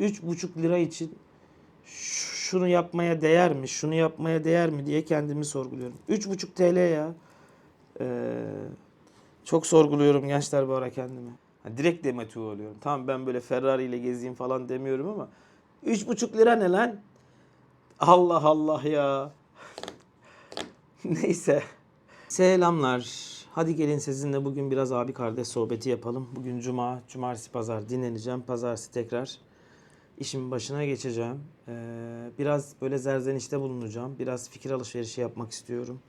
3,5 lira için şunu yapmaya değer mi, şunu yapmaya değer mi diye kendimi sorguluyorum. 3,5 TL ya. Ee, çok sorguluyorum gençler bu ara kendimi. Ha, direkt demotive oluyorum. Tamam ben böyle Ferrari ile gezeyim falan demiyorum ama 3,5 lira ne lan? Allah Allah ya. Neyse. Selamlar. Hadi gelin sizinle bugün biraz abi kardeş sohbeti yapalım. Bugün cuma, cumartesi, pazar dinleneceğim. Pazartesi tekrar işimin başına geçeceğim. Ee, biraz böyle zerzenişte bulunacağım. Biraz fikir alışverişi yapmak istiyorum.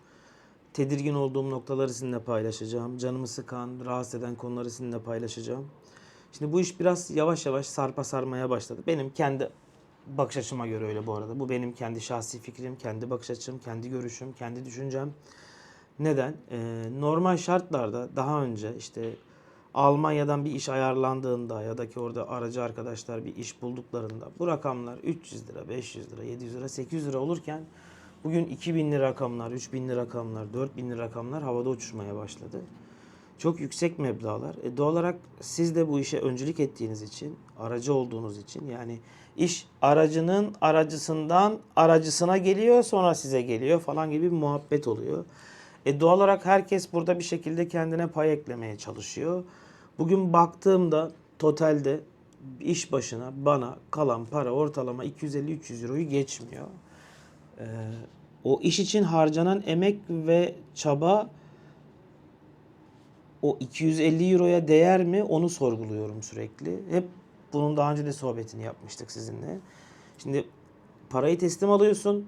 Tedirgin olduğum noktaları sizinle paylaşacağım. Canımı sıkan, rahatsız eden konuları sizinle paylaşacağım. Şimdi bu iş biraz yavaş yavaş sarpa sarmaya başladı. Benim kendi bakış açıma göre öyle bu arada. Bu benim kendi şahsi fikrim, kendi bakış açım, kendi görüşüm, kendi düşüncem. Neden? Ee, normal şartlarda daha önce işte Almanya'dan bir iş ayarlandığında ya da ki orada aracı arkadaşlar bir iş bulduklarında bu rakamlar 300 lira, 500 lira, 700 lira, 800 lira olurken bugün 2000 lira rakamlar, 3000 lira rakamlar, 4000 lira rakamlar havada uçuşmaya başladı. Çok yüksek meblağlar. E, doğal olarak siz de bu işe öncülük ettiğiniz için, aracı olduğunuz için yani iş aracının aracısından aracısına geliyor sonra size geliyor falan gibi bir muhabbet oluyor. E doğal olarak herkes burada bir şekilde kendine pay eklemeye çalışıyor. Bugün baktığımda totalde iş başına bana kalan para ortalama 250-300 euroyu geçmiyor. Ee, o iş için harcanan emek ve çaba o 250 euroya değer mi onu sorguluyorum sürekli. Hep bunun daha önce de sohbetini yapmıştık sizinle. Şimdi parayı teslim alıyorsun.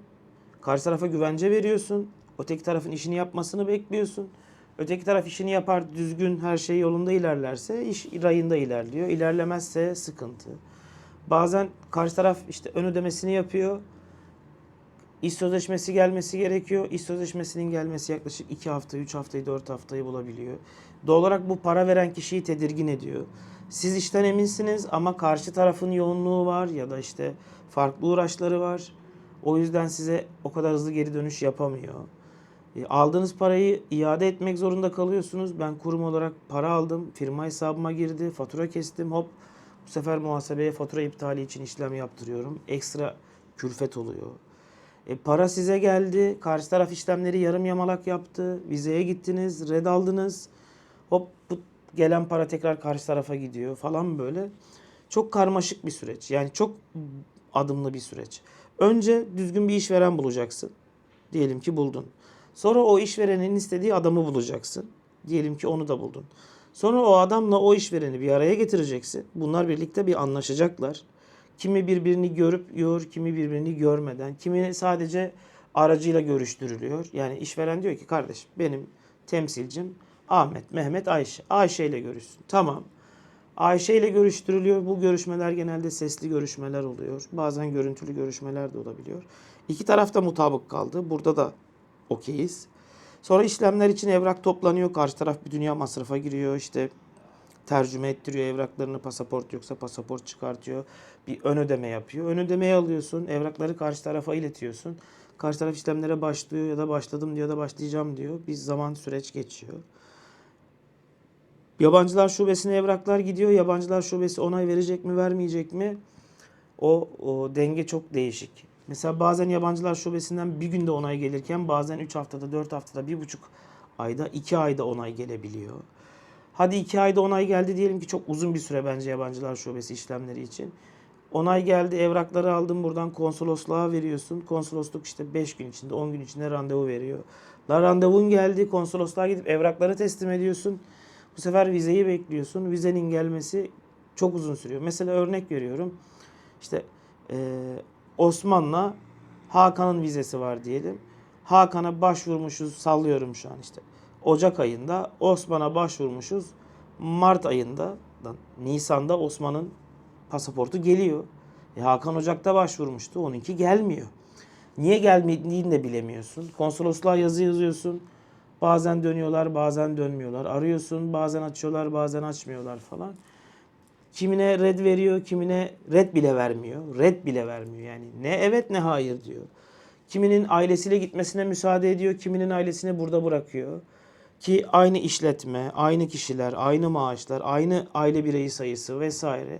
Karşı tarafa güvence veriyorsun. Öteki tarafın işini yapmasını bekliyorsun. Öteki taraf işini yapar, düzgün her şey yolunda ilerlerse iş rayında ilerliyor. İlerlemezse sıkıntı. Bazen karşı taraf işte ön ödemesini yapıyor. İş sözleşmesi gelmesi gerekiyor. İş sözleşmesinin gelmesi yaklaşık 2 hafta, 3 haftayı, 4 haftayı bulabiliyor. Doğal olarak bu para veren kişiyi tedirgin ediyor. Siz işten eminsiniz ama karşı tarafın yoğunluğu var ya da işte farklı uğraşları var. O yüzden size o kadar hızlı geri dönüş yapamıyor. E, aldığınız parayı iade etmek zorunda kalıyorsunuz. Ben kurum olarak para aldım. Firma hesabıma girdi. Fatura kestim. Hop bu sefer muhasebeye fatura iptali için işlem yaptırıyorum. Ekstra külfet oluyor. E, para size geldi. Karşı taraf işlemleri yarım yamalak yaptı. Vizeye gittiniz. Red aldınız. Hop bu gelen para tekrar karşı tarafa gidiyor falan böyle. Çok karmaşık bir süreç. Yani çok adımlı bir süreç. Önce düzgün bir işveren bulacaksın. Diyelim ki buldun. Sonra o işverenin istediği adamı bulacaksın. Diyelim ki onu da buldun. Sonra o adamla o işvereni bir araya getireceksin. Bunlar birlikte bir anlaşacaklar. Kimi birbirini görüp yor, kimi birbirini görmeden, kimi sadece aracıyla görüştürülüyor. Yani işveren diyor ki kardeş benim temsilcim Ahmet, Mehmet, Ayşe. Ayşe ile görüşsün. Tamam. Ayşe ile görüştürülüyor. Bu görüşmeler genelde sesli görüşmeler oluyor. Bazen görüntülü görüşmeler de olabiliyor. İki taraf da mutabık kaldı. Burada da okeyiz. Sonra işlemler için evrak toplanıyor. Karşı taraf bir dünya masrafa giriyor. İşte tercüme ettiriyor evraklarını. Pasaport yoksa pasaport çıkartıyor. Bir ön ödeme yapıyor. Ön ödemeyi alıyorsun. Evrakları karşı tarafa iletiyorsun. Karşı taraf işlemlere başlıyor ya da başladım diyor ya da başlayacağım diyor. Bir zaman süreç geçiyor. Yabancılar şubesine evraklar gidiyor. Yabancılar şubesi onay verecek mi, vermeyecek mi? O, o denge çok değişik. Mesela bazen yabancılar şubesinden bir günde onay gelirken bazen 3 haftada, 4 haftada, 1,5 ayda, 2 ayda onay gelebiliyor. Hadi 2 ayda onay geldi diyelim ki çok uzun bir süre bence yabancılar şubesi işlemleri için. Onay geldi, evrakları aldın buradan konsolosluğa veriyorsun. Konsolosluk işte 5 gün içinde, 10 gün içinde randevu veriyor. La randevun geldi, konsolosluğa gidip evrakları teslim ediyorsun. Bu sefer vizeyi bekliyorsun. Vizenin gelmesi çok uzun sürüyor. Mesela örnek veriyorum. İşte Osman'la Hakan'ın vizesi var diyelim. Hakan'a başvurmuşuz, sallıyorum şu an işte. Ocak ayında Osman'a başvurmuşuz. Mart ayında, Nisan'da Osman'ın pasaportu geliyor. E Hakan Ocak'ta başvurmuştu. Onunki gelmiyor. Niye gelmediğini de bilemiyorsun. Konsolosluğa yazı yazıyorsun. Bazen dönüyorlar, bazen dönmüyorlar. Arıyorsun, bazen açıyorlar, bazen açmıyorlar falan. Kimine red veriyor, kimine red bile vermiyor. Red bile vermiyor yani. Ne evet ne hayır diyor. Kiminin ailesiyle gitmesine müsaade ediyor, kiminin ailesini burada bırakıyor. Ki aynı işletme, aynı kişiler, aynı maaşlar, aynı aile bireyi sayısı vesaire.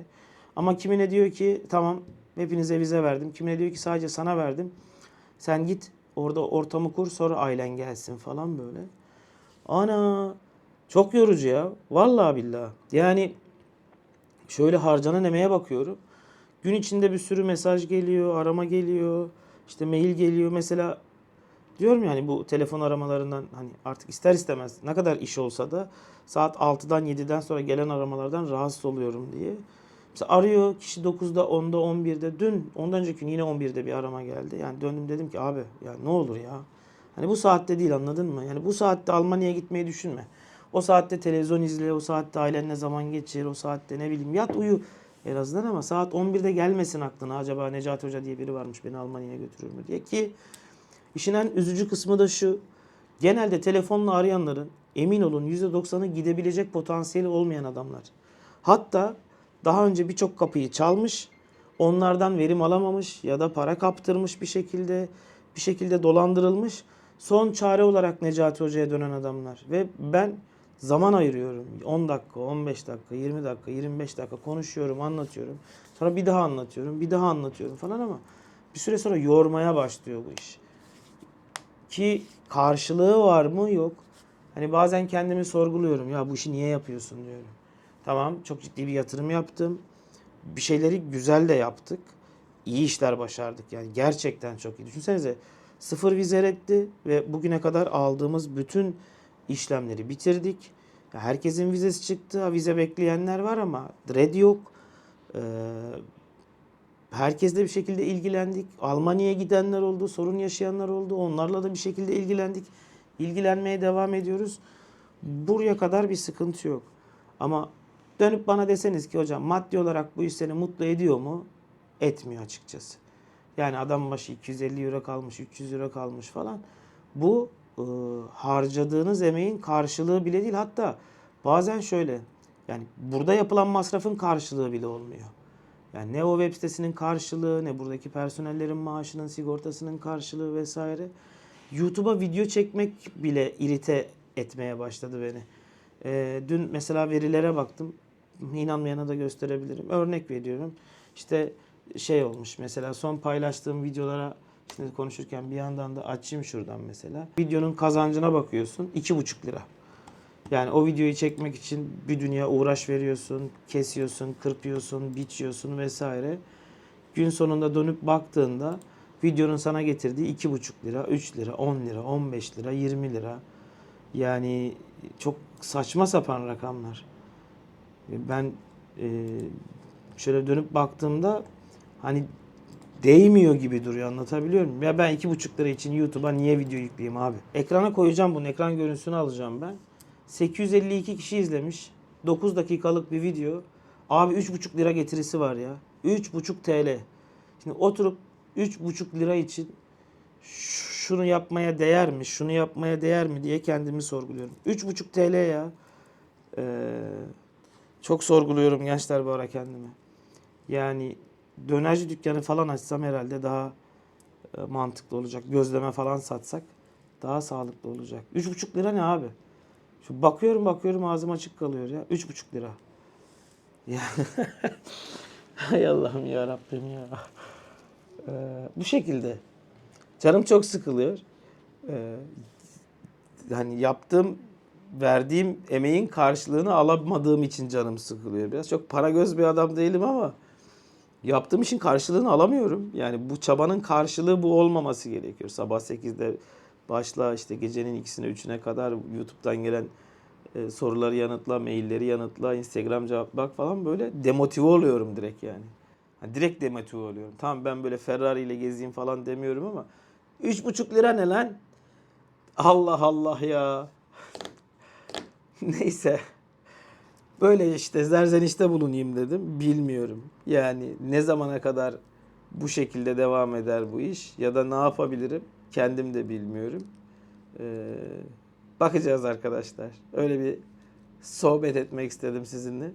Ama kimine diyor ki tamam hepinize vize verdim. Kimine diyor ki sadece sana verdim. Sen git orada ortamı kur sonra ailen gelsin falan böyle. Ana çok yorucu ya. Vallahi billahi. Yani şöyle harcanan emeğe bakıyorum. Gün içinde bir sürü mesaj geliyor, arama geliyor, işte mail geliyor. Mesela diyorum yani bu telefon aramalarından hani artık ister istemez ne kadar iş olsa da saat 6'dan 7'den sonra gelen aramalardan rahatsız oluyorum diye. Mesela arıyor kişi 9'da, 10'da, 11'de. Dün ondan önceki gün yine 11'de bir arama geldi. Yani döndüm dedim ki abi ya ne olur ya. Hani bu saatte değil anladın mı? Yani bu saatte Almanya'ya gitmeyi düşünme. O saatte televizyon izle, o saatte ailenle zaman geçir, o saatte ne bileyim yat uyu en azından ama saat 11'de gelmesin aklına acaba Necati Hoca diye biri varmış beni Almanya'ya götürür mü diye ki işin en üzücü kısmı da şu. Genelde telefonla arayanların emin olun %90'ı gidebilecek potansiyeli olmayan adamlar. Hatta daha önce birçok kapıyı çalmış, onlardan verim alamamış ya da para kaptırmış bir şekilde, bir şekilde dolandırılmış. Son çare olarak Necati Hoca'ya dönen adamlar. Ve ben zaman ayırıyorum. 10 dakika, 15 dakika, 20 dakika, 25 dakika konuşuyorum, anlatıyorum. Sonra bir daha anlatıyorum, bir daha anlatıyorum falan ama bir süre sonra yormaya başlıyor bu iş. Ki karşılığı var mı? Yok. Hani bazen kendimi sorguluyorum. Ya bu işi niye yapıyorsun diyorum. Tamam çok ciddi bir yatırım yaptım. Bir şeyleri güzel de yaptık. İyi işler başardık yani gerçekten çok iyi. Düşünsenize sıfır vize reddi ve bugüne kadar aldığımız bütün işlemleri bitirdik. Herkesin vizesi çıktı. Vize bekleyenler var ama red yok. Ee, herkesle bir şekilde ilgilendik. Almanya'ya gidenler oldu, sorun yaşayanlar oldu. Onlarla da bir şekilde ilgilendik. İlgilenmeye devam ediyoruz. Buraya kadar bir sıkıntı yok. Ama dönüp bana deseniz ki hocam maddi olarak bu iş seni mutlu ediyor mu? Etmiyor açıkçası. Yani adam başı 250 euro kalmış, 300 euro kalmış falan. Bu e, harcadığınız emeğin karşılığı bile değil. Hatta bazen şöyle yani burada yapılan masrafın karşılığı bile olmuyor. Yani ne o web sitesinin karşılığı, ne buradaki personellerin maaşının, sigortasının karşılığı vesaire. YouTube'a video çekmek bile irite etmeye başladı beni. Ee, dün mesela verilere baktım. İnanmayana da gösterebilirim. Örnek veriyorum. İşte şey olmuş mesela son paylaştığım videolara şimdi konuşurken bir yandan da açayım şuradan mesela. Videonun kazancına bakıyorsun. 2,5 lira. Yani o videoyu çekmek için bir dünya uğraş veriyorsun, kesiyorsun, kırpıyorsun, biçiyorsun vesaire. Gün sonunda dönüp baktığında videonun sana getirdiği 2,5 lira, 3 lira, 10 lira, 15 lira, 20 lira. Yani çok saçma sapan rakamlar. Ben e, şöyle dönüp baktığımda hani değmiyor gibi duruyor anlatabiliyor muyum? Ya ben 2,5 lira için YouTube'a niye video yükleyeyim abi? Ekrana koyacağım bunu. Ekran görüntüsünü alacağım ben. 852 kişi izlemiş. 9 dakikalık bir video. Abi 3,5 lira getirisi var ya. 3,5 TL. Şimdi oturup 3,5 lira için şunu yapmaya değer mi? Şunu yapmaya değer mi diye kendimi sorguluyorum. 3,5 TL ya. Ee, çok sorguluyorum gençler bu ara kendimi. Yani dönerci dükkanı falan açsam herhalde daha e, mantıklı olacak. Gözleme falan satsak daha sağlıklı olacak. 3,5 lira ne abi? Şu bakıyorum bakıyorum ağzım açık kalıyor ya. 3,5 lira. Ya. Hay Allah'ım ya Rabbim ya. Ee, bu şekilde. Canım çok sıkılıyor. Ee, hani yaptığım, verdiğim emeğin karşılığını alamadığım için canım sıkılıyor. Biraz çok para göz bir adam değilim ama yaptığım işin karşılığını alamıyorum. Yani bu çabanın karşılığı bu olmaması gerekiyor. Sabah 8'de başla işte gecenin ikisine üçüne kadar YouTube'dan gelen e, soruları yanıtla, mailleri yanıtla, Instagram cevap bak falan böyle demotive oluyorum direkt yani. Ha, direkt demotive oluyorum. Tamam ben böyle Ferrari ile gezeyim falan demiyorum ama 3,5 lira ne lan? Allah Allah ya. Neyse. Böyle işte zerzenişte bulunayım dedim. Bilmiyorum. Yani ne zamana kadar bu şekilde devam eder bu iş ya da ne yapabilirim kendim de bilmiyorum. Ee, bakacağız arkadaşlar. Öyle bir sohbet etmek istedim sizinle.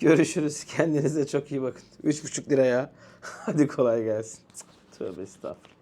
Görüşürüz. Kendinize çok iyi bakın. 3,5 liraya. Hadi kolay gelsin. Tövbe estağfurullah.